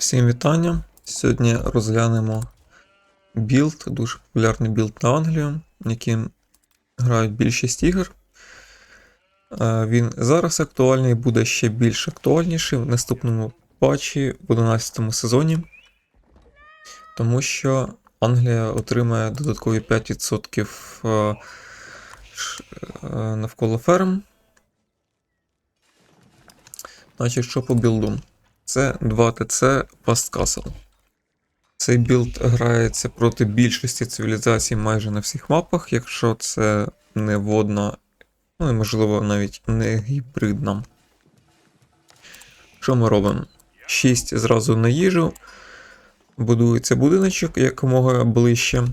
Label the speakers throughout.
Speaker 1: Всім вітання. Сьогодні розглянемо білд, дуже популярний білд на Англію, яким грають більшість ігор. Е, Він зараз актуальний, буде ще більш актуальніший в наступному патчі в 11 сезоні. Тому що Англія отримає додаткові 5% е, е, навколо ферм. Значить, що по білду? Це 2 ТЦ Fast Castle. Цей білд грається проти більшості цивілізацій майже на всіх мапах, якщо це не водна, ну і можливо навіть не гібридна. Що ми робимо? 6 зразу на їжу. Будується будиночок якомога ближче,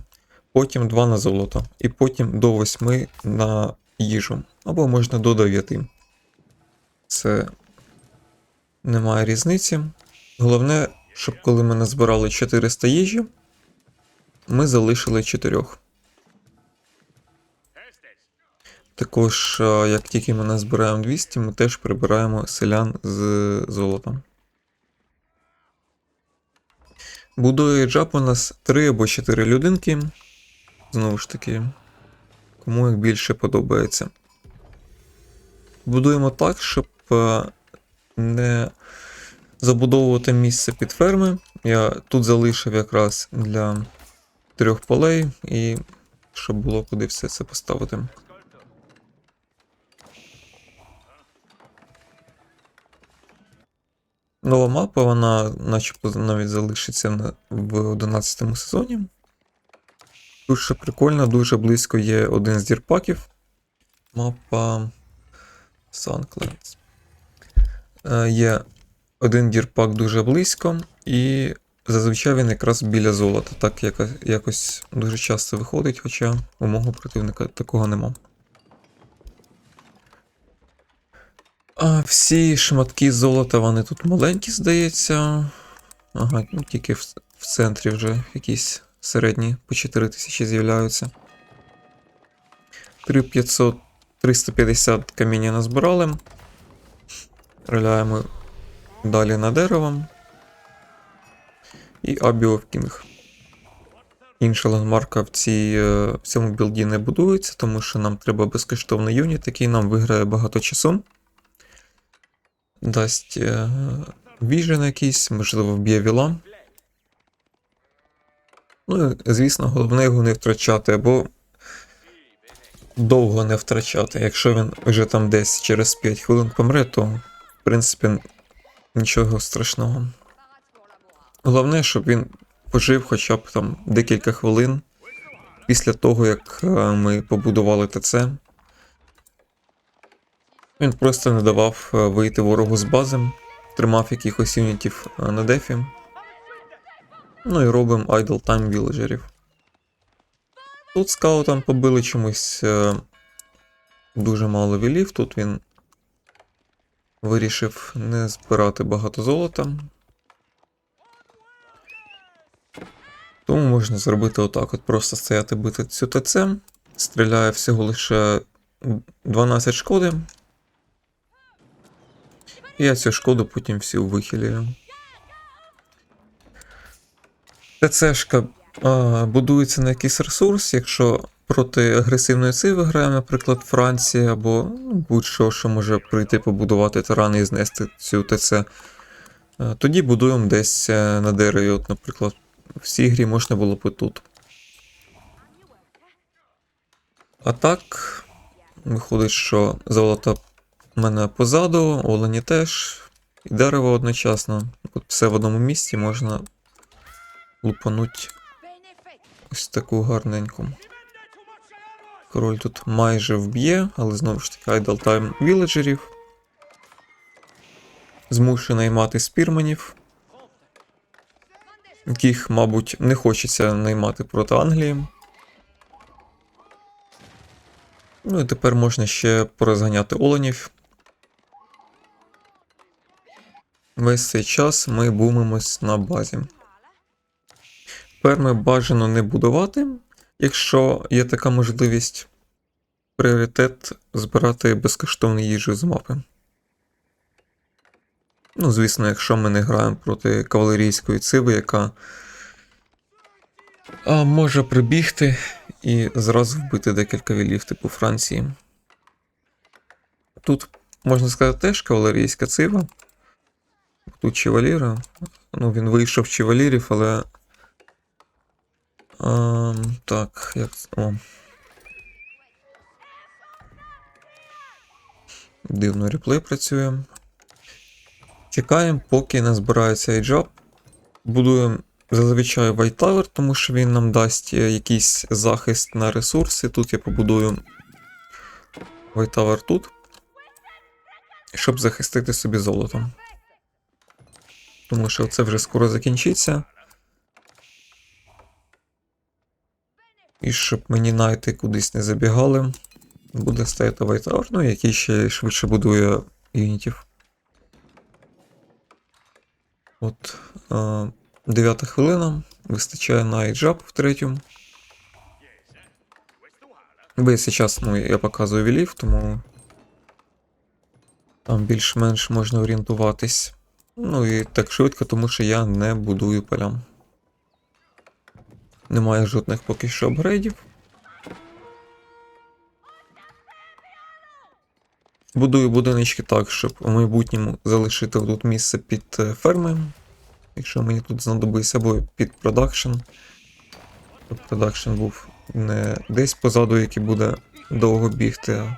Speaker 1: потім 2 на золото, і потім до 8 на їжу, або можна до 9. Це немає різниці. Головне, щоб коли ми назбирали 400 їжі, ми залишили 4. Також, е, як тільки ми назбираємо 200, ми теж прибираємо селян з золотом. Будує джап у нас 3 або 4 людинки. Знову ж таки, кому як більше подобається. Будуємо так, щоб е, не забудовувати місце під ферми. Я тут залишив якраз для трьох полей і щоб було куди все це поставити. Нова мапа, вона начебто навіть залишиться в 11 сезоні. Тут ще прикольно, дуже близько є один з дірпаків. Мапа Sunlands. Е, Є один дірпак дуже близько, і зазвичай він якраз біля золота. Так якось дуже часто виходить, хоча у мого противника такого нема. А всі шматки золота, вони тут маленькі, здається. Ага, ну тільки в, в центрі вже якісь середні по 4000 з'являються. 3500, 350 каміння назбирали. Стріляємо далі на дерево. І of King. Інша ландмарка в, цій, е, в цьому білді не будується, тому що нам треба безкоштовний юніт, який нам виграє багато часу. Дасть е, віжен якийсь, можливо, вб'є віла. Ну, і, звісно, головне його не втрачати, або довго не втрачати. Якщо він вже там десь через 5 хвилин помре, то принципі нічого страшного. Головне, щоб він пожив хоча б там декілька хвилин після того, як е, ми побудували ТЦ. Він просто не давав е, вийти ворогу з бази, тримав якихось юнітів е, на дефі. Ну і робимо idle time віледжерів. Тут скаутам побили чомусь дуже мало вілів, тут він вирішив не збирати багато золота. Тому можна зробити отак: от просто стояти бити цю ТЦ, стріляє всього лише 12 шкоди. І я цю шкоду потім всю вихилюю. ТЦшка а, будується на якийсь ресурс, якщо проти агресивної циви грає, наприклад, Франція, або ну, будь-що, що може прийти побудувати тарани і знести цю ТЦ. е, Тоді будуємо десь е, на дереві, от, наприклад, в цій грі можна було б тут. А так, виходить, що золото в мене позаду, олені теж, і дерево одночасно. От все в одному місці можна лупануть ось таку гарненьку. Король тут майже вб'є, але знову ж таки Idle Time віледжерів. Змушує наймати спірманів, яких, мабуть, не хочеться наймати проти Англії. Ну і тепер можна ще порозганяти оленів. Весь цей час ми бумимось на базі. Ферми бажано не будувати, якщо є така можливість. Пріоритет збирати безкоштовну їжу з мапи. Ну, звісно, якщо ми не граємо проти кавалерійської циви, яка а, може прибігти і зразу вбити декілька вілів типу Франції. Тут, можна сказати, теж кавалерійська цива. Тут Чеваліра. Ну, він вийшов Чевалірів, але. А, так, як. О. Дивно реплей працює. Чекаємо, поки не збирається айджап. Будуємо зазвичай Tower, тому що він нам дасть е, якийсь захист на ресурси. Тут я побудую Tower тут. Щоб захистити собі золото. Тому що це вже скоро закінчиться. І щоб мені найти кудись не забігали, буде стояти Tower, ну який ще швидше будує юнітів. От е, дев'ята хвилина. Вистачає на айджап в третьому. Весь час ну, я показую вілів, тому там більш-менш можна орієнтуватись. Ну і так швидко, тому що я не будую полям. Немає жодних поки що апгрейдів. Будую будиночки так, щоб у майбутньому залишити тут місце під е, ферми. Якщо мені тут знадобиться, або під продакшн. Щоб продакшн був не десь позаду, який буде довго бігти, а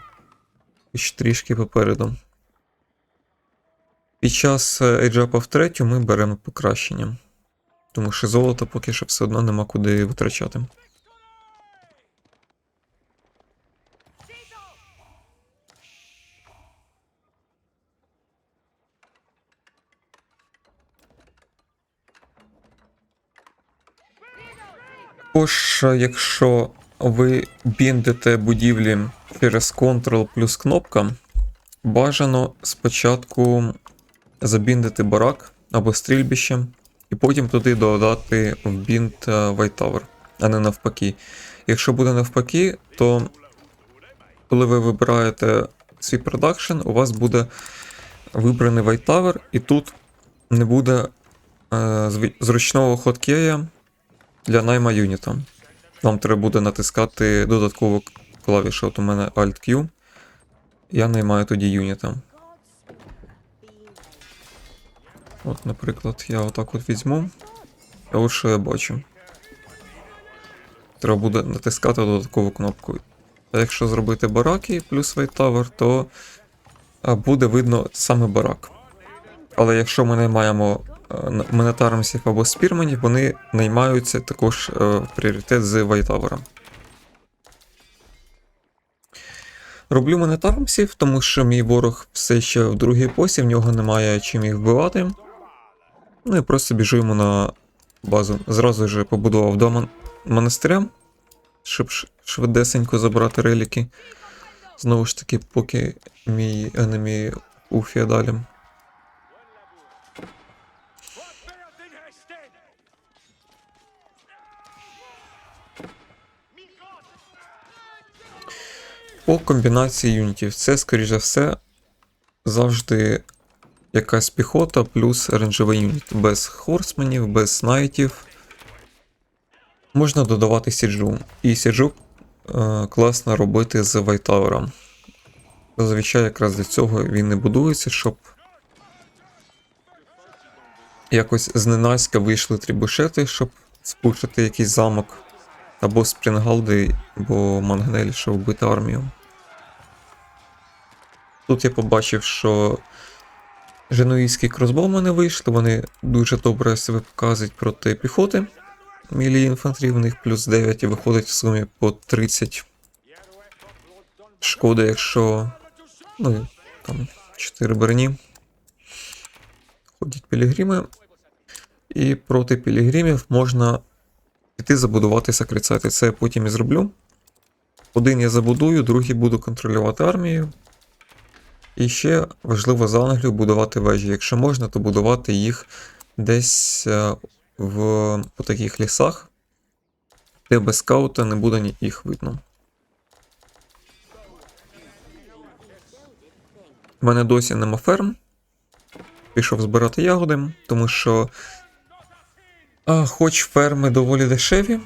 Speaker 1: хоч трішки попереду. Під час ейджапа в третю ми беремо покращення. Тому що золото поки що все одно нема куди витрачати. Також, якщо ви біндите будівлі через Ctrl плюс кнопка, бажано спочатку забіндити барак або стрільбище, і потім туди додати в бінд е, White а не навпаки. Якщо буде навпаки, то коли ви вибираєте свій продакшн, у вас буде вибраний Tower, і тут не буде е, зручного хоткея для найма юніта. Вам треба буде натискати додаткову клавішу. От у мене Alt-Q. Я наймаю тоді юніта. От, наприклад, я отак от візьму. Я бачу. Треба буде натискати додаткову кнопку. А якщо зробити бараки плюс Tower, то буде видно саме барак. Але якщо ми наймаємо е, монетармсів або спірменів, вони наймаються також е, в пріоритет з Tower. Роблю монетармсів, тому що мій ворог все ще в другій посі, в нього немає чим їх вбивати. Ну і просто біжу йому на базу. Зразу ж побудував мон- монастиря, щоб швидесенько забрати реліки. Знову ж таки, поки мій енемі у феодалі. По комбінації юнітів це, скоріш за все, завжди якась піхота плюс оранжевий юніт. Без хорсменів, без найтів. Можна додавати сіджу. І сіджу е, класно робити з вайтавером. Зазвичай якраз для цього він і будується, щоб якось зненацька вийшли трібушети, щоб спушити якийсь замок. Або спрінгалди, або мангнелі, щоб вбити армію. Тут я побачив, що женуїзькі кросбоумени вийшли, вони дуже добре себе показують проти піхоти. Мілі інфантрі, в них плюс 9 і виходить в сумі по 30. Шкода, якщо. Ну, там 4 броні. Ходять пілігрими. І проти пілігримів можна піти забудувати сакрицати. Це я потім і зроблю. Один я забудую, другий буду контролювати армію. І ще важливо за Англію будувати вежі. Якщо можна, то будувати їх десь е, в по таких лісах, де без скаута не буде їх видно. У мене досі нема ферм. пішов збирати ягоди, тому що. А, хоч ферми доволі дешеві,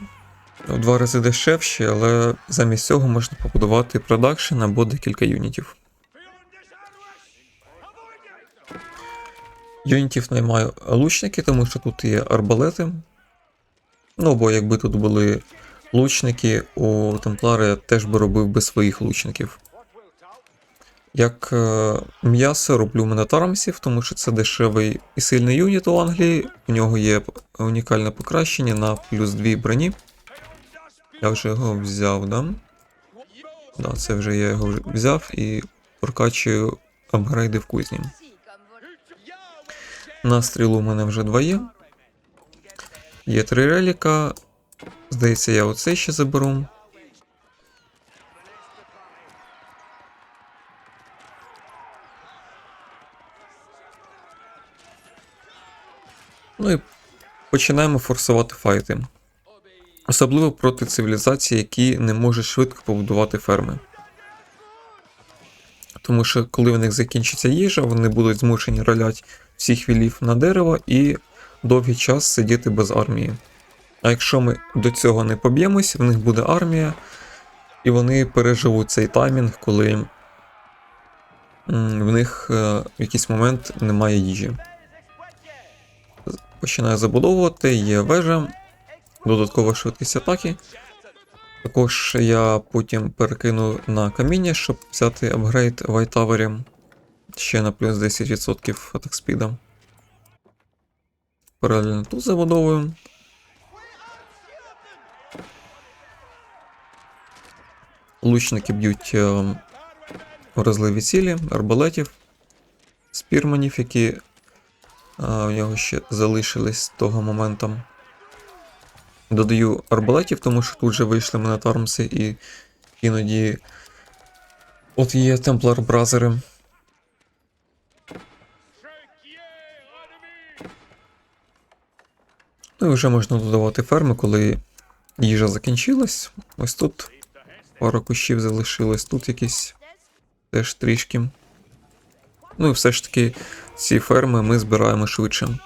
Speaker 1: в два рази дешевші, але замість цього можна побудувати продакшн або декілька юнітів. Юнітів наймаю лучники, тому що тут є арбалети. Ну, бо якби тут були лучники, у Темплари я теж би робив би своїх лучників. Як е, м'ясо роблю Менотармсів, тому що це дешевий і сильний юніт у Англії. У нього є унікальне покращення на плюс 2 броні. Я вже його взяв, да? Да, це вже я його взяв і прокачую апгрейди в кузні. На стрілу у мене вже два є. Є три реліка. Здається, я оце ще заберу. Ну і починаємо форсувати файти. Особливо проти цивілізацій, які не можуть швидко побудувати ферми. Тому що коли в них закінчиться їжа, вони будуть змушені роляти всіх вілів на дерево і довгий час сидіти без армії. А якщо ми до цього не поб'ємось, в них буде армія, і вони переживуть цей таймінг, коли в них е, в якийсь момент немає їжі. Починаю забудовувати, є вежа, додаткова швидкість атаки. Також я потім перекину на каміння, щоб взяти апгрейд в ще на плюс 10% атак спіда. Паралельно тут забудовую. Лучники б'ють е, вразливі цілі, арбалетів, спірманів, які е, в нього ще залишились з того моменту. Додаю арбалетів, тому що тут же вийшли Менетармси і іноді. От є Темплар Бразери. Ну і вже можна додавати ферми, коли їжа закінчилась. Ось тут пара кущів залишилось, тут якісь теж трішки. Ну і все ж таки ці ферми ми збираємо швидше.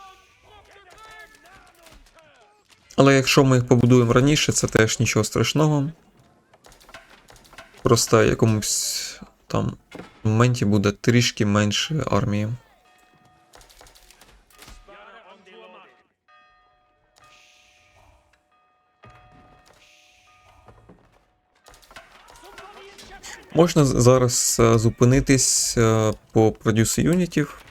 Speaker 1: Але якщо ми їх побудуємо раніше, це теж нічого страшного. Просто якомусь там моменті буде трішки менше армії. Можна зараз е, зупинитись е, по продюсу юнітів,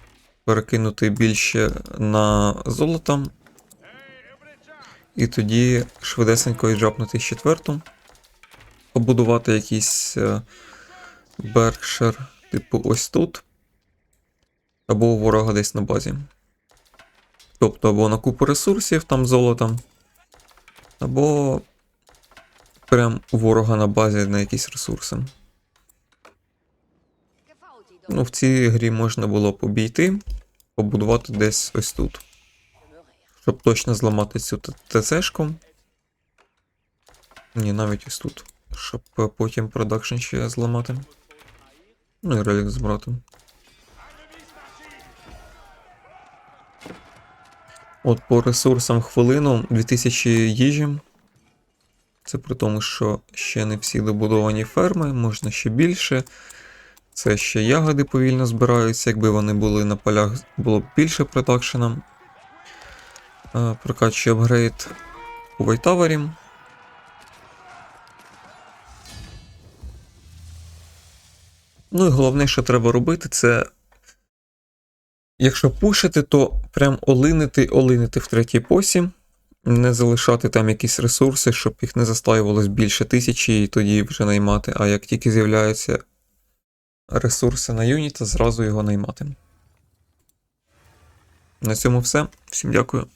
Speaker 1: перекинути більше на золото, і тоді швидесенько і джапнути з четверту, побудувати якийсь беркшер, типу ось тут, або у ворога десь на базі. Тобто або на купу ресурсів там золотом, або прям у ворога на базі на якісь ресурси. Ну, в цій грі можна було б обійти, побудувати десь ось тут. Щоб точно зламати цю т- ТЦшку. Ні, навіть ось тут. Щоб е, потім продакшн ще зламати. Ну і релік збрати. От по ресурсам хвилину 2000 їжі. Це при тому, що ще не всі добудовані ферми, можна ще більше. Це ще ягоди повільно збираються. Якби вони були на полях, було б більше продакшена. Е, Прокачую апгрейд у Вайтавері. Ну і головне, що треба робити, це. Якщо пушити, то прям олинити, олинити в третій посі. Не залишати там якісь ресурси, щоб їх не застаювалось більше тисячі і тоді вже наймати. А як тільки з'являються ресурси на юніта, зразу його наймати. На цьому все. Всім дякую.